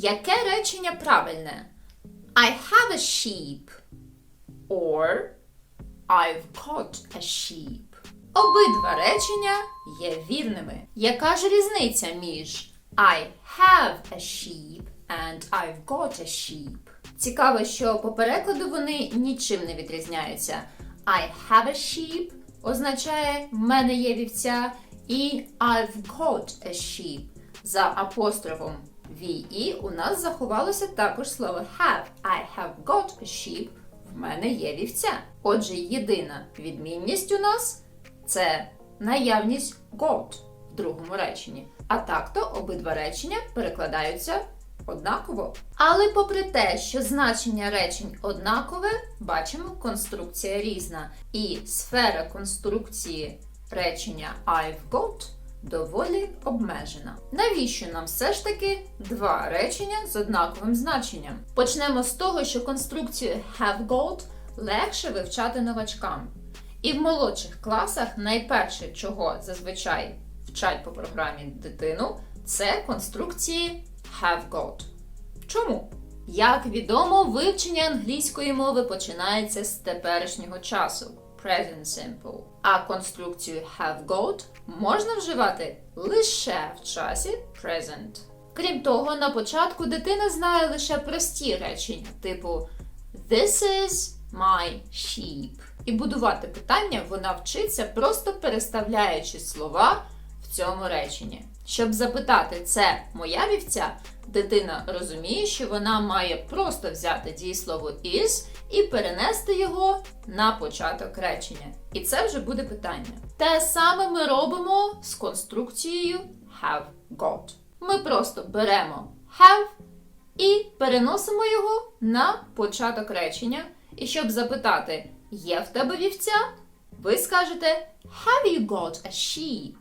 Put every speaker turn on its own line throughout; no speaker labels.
Яке речення правильне? I have a sheep. Or I've got a sheep. Обидва речення є вірними. Яка ж різниця між I have a sheep and I've got a sheep? Цікаво, що по перекладу вони нічим не відрізняються. I have a sheep означає в мене є вівця, і I've got a sheep. За апострофом VE у нас заховалося також слово have. I have got a sheep. В мене є вівця. Отже, єдина відмінність у нас це наявність got в другому реченні. А так-то обидва речення перекладаються однаково. Але попри те, що значення речень однакове, бачимо, конструкція різна. І сфера конструкції речення I've got доволі обмежена. Навіщо нам все ж таки два речення з однаковим значенням? Почнемо з того, що конструкцію have got легше вивчати новачкам. І в молодших класах найперше, чого зазвичай вчать по програмі дитину, це конструкції have got. Чому? Як відомо, вивчення англійської мови починається з теперішнього часу present simple. А конструкцію have got можна вживати лише в часі present. Крім того, на початку дитина знає лише прості речення, типу This is my sheep. І будувати питання вона вчиться, просто переставляючи слова в цьому реченні. Щоб запитати, це моя вівця, дитина розуміє, що вона має просто взяти дієслово is і перенести його на початок речення. І це вже буде питання. Те саме ми робимо з конструкцією have got. Ми просто беремо have і переносимо його на початок речення. І щоб запитати, є в тебе вівця, ви скажете Have you got a sheep?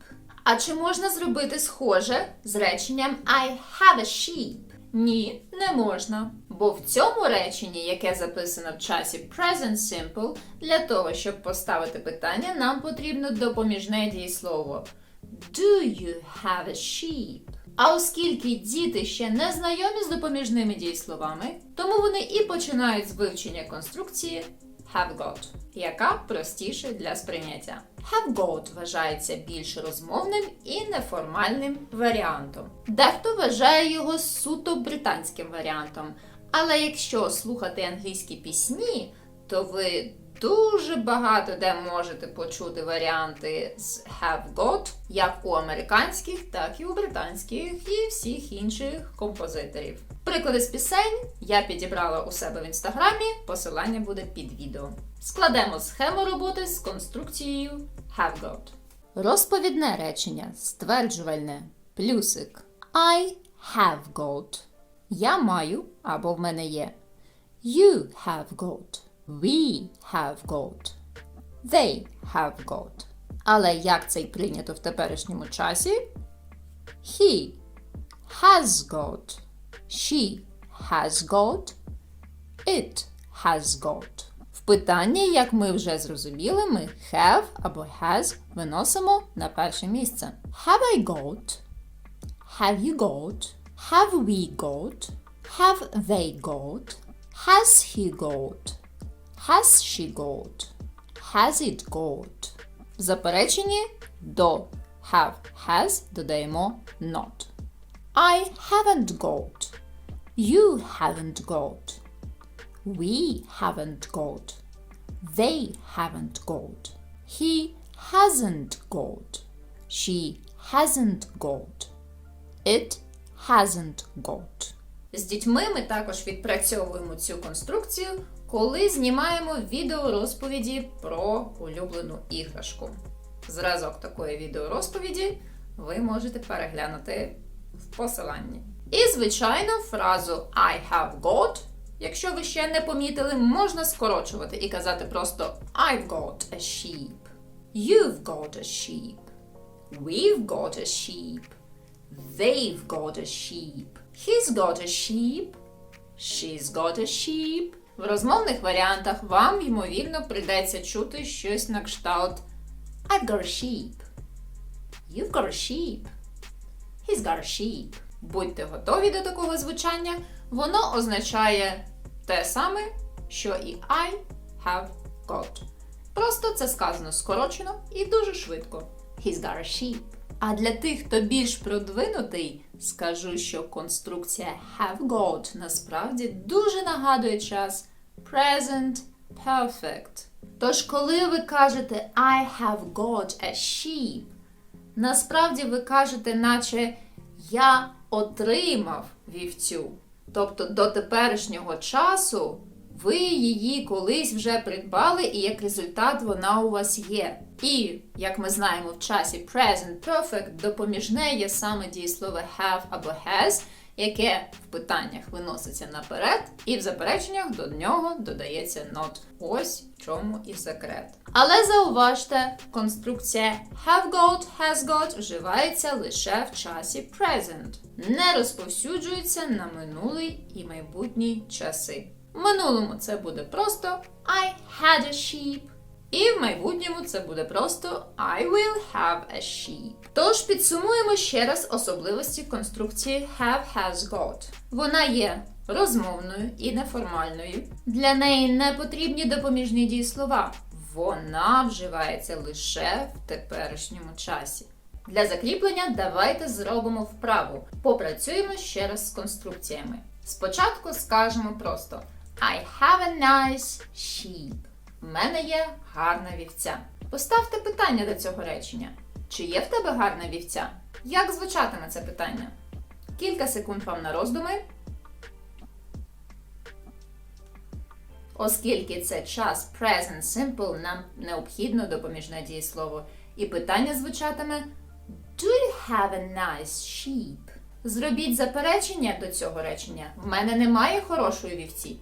А чи можна зробити схоже з реченням I have a sheep? Ні, не можна. Бо в цьому реченні, яке записано в часі Present Simple, для того, щоб поставити питання, нам потрібно допоміжне дієслово. Do you have a sheep? А оскільки діти ще не знайомі з допоміжними дієсловами, тому вони і починають з вивчення конструкції have got, яка простіше для сприйняття. Have got вважається більш розмовним і неформальним варіантом. Дехто вважає його суто британським варіантом. Але якщо слухати англійські пісні, то ви дуже багато де можете почути варіанти з have got, як у американських, так і у британських і всіх інших композиторів. Приклади з пісень я підібрала у себе в інстаграмі, посилання буде під відео. Складемо схему роботи з конструкцією have got. Розповідне речення, стверджувальне, плюсик. I have got. Я маю або в мене є. You have got. We have got. They have got. Але як це й прийнято в теперішньому часі? He has got. She has got. It has got. В питанні, як ми вже зрозуміли, ми have або has виносимо на перше місце. Have I got? Have you got? Have we got? Have they got? Has he got? Has she got? Has it got? В запереченні до have has додаємо not. I haven't got. You haven't got. We haven't got. They haven't got. He hasn't got. She hasn't got. It hasn't got. З дітьми ми також відпрацьовуємо цю конструкцію, коли знімаємо відеорозповіді про улюблену іграшку. Зразок такої відеорозповіді ви можете переглянути в посиланні. І, звичайно, фразу I have got, якщо ви ще не помітили, можна скорочувати і казати просто I've got a sheep. You've got a sheep. We've got a sheep. They've got a sheep. He's got a sheep. She's got a sheep. В розмовних варіантах вам, ймовірно, прийдеться чути щось на кшталт I've got a sheep. You've got a sheep. He's got a sheep. Будьте готові до такого звучання. Воно означає те саме, що і I have got. Просто це сказано скорочено і дуже швидко. He's got a sheep. А для тих, хто більш продвинутий, скажу, що конструкція have got насправді дуже нагадує час present perfect. Тож, коли ви кажете I have got a sheep, насправді ви кажете, наче я отримав вівцю. Тобто до теперішнього часу ви її колись вже придбали, і як результат вона у вас є. І, як ми знаємо, в часі present perfect допоміжне є саме дієслово have або has, яке в питаннях виноситься наперед, і в запереченнях до нього додається not. Ось в чому і секрет. Але зауважте, конструкція have got, has got вживається лише в часі present, не розповсюджується на минулий і майбутній часи. В минулому це буде просто I had a sheep. І в майбутньому це буде просто I will have a sheep. Тож підсумуємо ще раз особливості конструкції have has got. Вона є розмовною і неформальною. Для неї не потрібні допоміжні дієслова. Вона вживається лише в теперішньому часі. Для закріплення давайте зробимо вправу. Попрацюємо ще раз з конструкціями. Спочатку скажемо просто I have a nice sheep. В мене є гарна вівця. Поставте питання до цього речення. Чи є в тебе гарна вівця? Як звучатиме це питання? Кілька секунд вам на роздуми. Оскільки це час present simple, нам необхідно допоміжне дієслово. І питання звучатиме Do you have a nice sheep? Зробіть заперечення до цього речення. В мене немає хорошої вівці.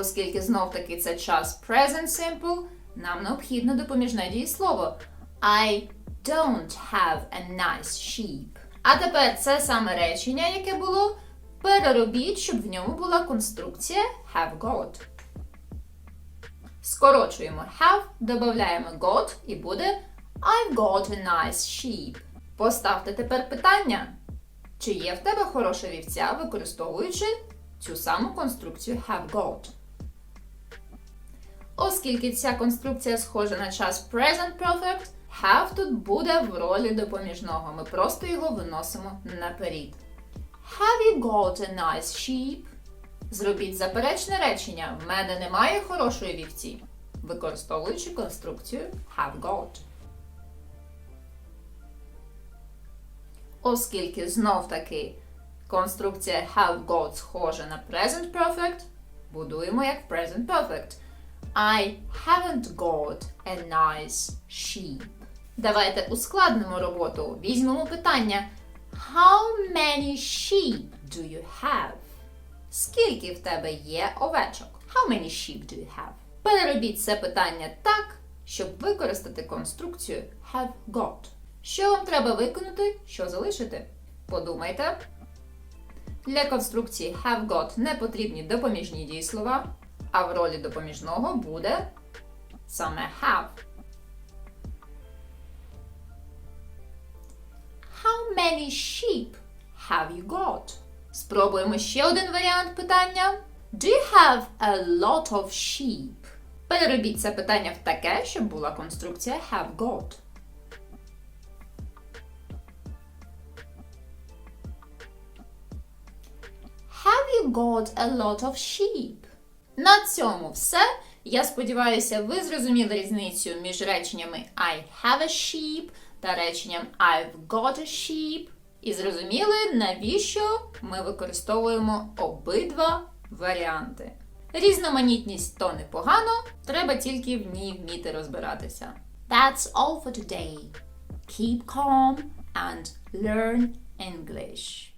Оскільки знов таки це час present simple, нам необхідно допоміжне дієслово. I don't have a nice sheep. А тепер це саме речення, яке було, переробіть, щоб в ньому була конструкція have got. Скорочуємо have, додаємо got і буде I've got a nice sheep. Поставте тепер питання. Чи є в тебе хороша вівця, використовуючи цю саму конструкцію have got? Оскільки ця конструкція схожа на час present perfect, have тут буде в ролі допоміжного. Ми просто його виносимо наперед. Have you got a nice sheep? Зробіть заперечне речення. В мене немає хорошої вівці, використовуючи конструкцію have got. Оскільки знов таки конструкція have got схожа на present perfect, будуємо як present perfect. I haven't got a nice sheep. Давайте ускладнимо роботу. Візьмемо питання. How many sheep do you have? Скільки в тебе є овечок? How many sheep do you have? Переробіть це питання так, щоб використати конструкцію have got. Що вам треба виконати, що залишити? Подумайте. Для конструкції have got не потрібні допоміжні дієслова, а в ролі допоміжного буде саме have. How many sheep have you got? Спробуємо ще один варіант питання. Do you have a lot of sheep? Переробіть це питання в таке, щоб була конструкція have got. Have you got a lot of sheep? На цьому все. Я сподіваюся, ви зрозуміли різницю між реченнями I have a sheep та реченням I've got a sheep. І зрозуміли, навіщо ми використовуємо обидва варіанти. Різноманітність то непогано, треба тільки в ній вміти розбиратися. That's all for today. Keep calm and learn English.